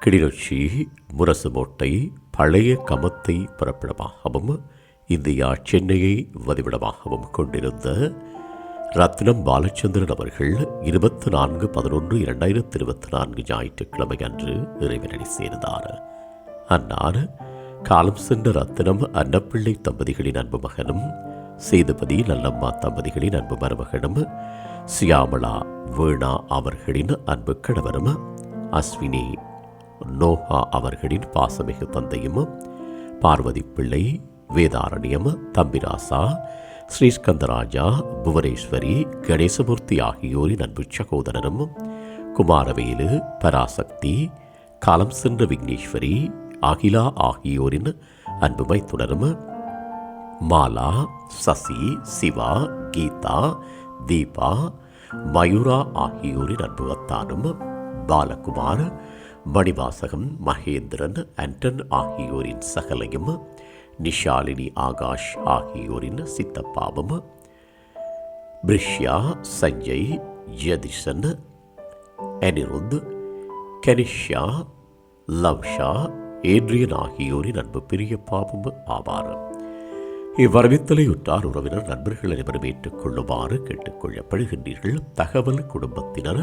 கிளிநொச்சி முரசுமோட்டை பழைய கமத்தை பரப்பிடமாகவும் இந்தியா சென்னையை வதிவிடமாகவும் கொண்டிருந்த ரத்னம் பாலச்சந்திரன் அவர்கள் இருபத்தி நான்கு பதினொன்று இரண்டாயிரத்தி இருபத்தி நான்கு ஞாயிற்றுக்கிழமை அன்று இறைவனடி சேர்ந்தார். அன்னார் காலம் சென்ற ரத்தினம் அன்னப்பிள்ளை தம்பதிகளின் அன்பு மகனும் சேதுபதி நல்லம்மா தம்பதிகளின் அன்பு மருமகனும் சியாமளா வீணா அவர்களின் அன்பு கணவரும் அஸ்வினி நோஹா அவர்களின் பாசமிகு தந்தையும் பார்வதி பிள்ளை வேதாரண்யம் தம்பிராசா ஸ்ரீஸ்கந்தராஜா புவனேஸ்வரி கணேசமூர்த்தி ஆகியோரின் அன்பு சகோதரனும் குமாரவேலு பராசக்தி காலம் சென்ற விக்னேஸ்வரி அகிலா ஆகியோரின் அன்பு மைத்துடரும் மாலா சசி சிவா கீதா தீபா மயூரா ஆகியோரின் அன்புகத்தானும் பாலகுமார் மணிவாசகம் மகேந்திரன் ஆண்டன் ஆகியோரின் சகலையும் நிஷாலினி ஆகாஷ் ஆகியோரின் சித்தப்பாவும் பிரிஷ்யா சஞ்சய் ஜதிஷன் அனிருத் கனிஷா லவ்ஷா ஏட்ரியன் ஆகியோரின் அன்பு பெரிய பாவம் ஆவார். இவ்வரவித்தலையுற்றார் உறவினர் நண்பர்கள் அனைவரும் ஏற்றுக்கொள்ளுமாறு கேட்டுக்கொள்ளப்படுகின்றீர்கள். தகவல் குடும்பத்தினர்